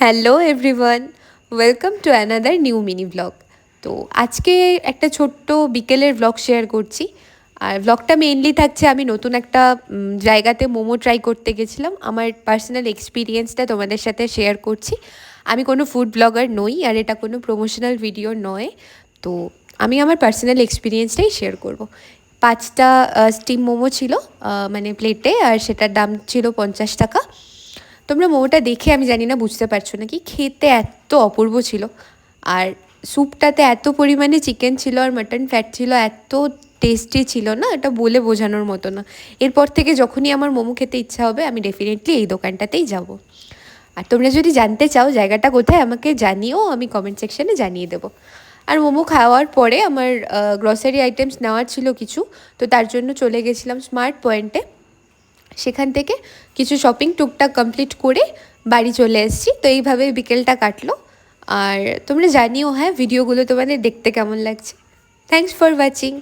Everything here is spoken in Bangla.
Hello everyone welcome to another new mini blog তো আজকে একটা ছোট্ট বিকেলের ব্লগ শেয়ার করছি। আর ব্লগটা মেইনলি থাকছে আমি নতুন একটা জায়গাতে মোমো ট্রাই করতে গেছিলাম। আমার পার্সোনাল এক্সপিরিয়েন্সটা তোমাদের সাথে শেয়ার করছি। আমি কোনো ফুড ব্লগার নই, আর এটা কোনো প্রমোশনাল ভিডিও নয়। তো আমি আমার পার্সোনাল এক্সপিরিয়েন্সটাই শেয়ার করব। পাঁচটা স্টিম মোমো ছিল মানে প্লেটে আর সেটার দাম ছিল পঞ্চাশ টাকা। তোমরা মোমোটা দেখে, আমি জানি না, বুঝতে পারছ নাকি? খেতে এত অপূর্ব ছিল। আর স্যুপটাতে এত পরিমাণে চিকেন ছিল আর মাটন ফ্যাট ছিল, এত টেস্টি ছিল না? এটা বলে বোঝানোর মতো না। এরপর থেকে যখনই আমার মোমো খেতে ইচ্ছা হবে, আমি ডেফিনেটলি এই দোকানটাতেই যাব। আর তোমরা যদি জানতে চাও জায়গাটা কোথায়, আমাকে জানিও, আমি কমেন্ট সেকশনে জানিয়ে দেবো। আর মোমো খাওয়ার পরে আমার গ্রসারি আইটেমস নেওয়ার ছিল কিছু, তো তার জন্য চলে গেছিলাম স্মার্ট পয়েন্টে সেখান থেকে কিছু শপিং টুকটাক কমপ্লিট করে বাড়ি চলে এসেছি। তো এইভাবে বিকেলটা কাটলো। আর তোমরা জানিও হ্যাঁ ভিডিওগুলো তোমাদের দেখতে কেমন লাগছে। Thanks for watching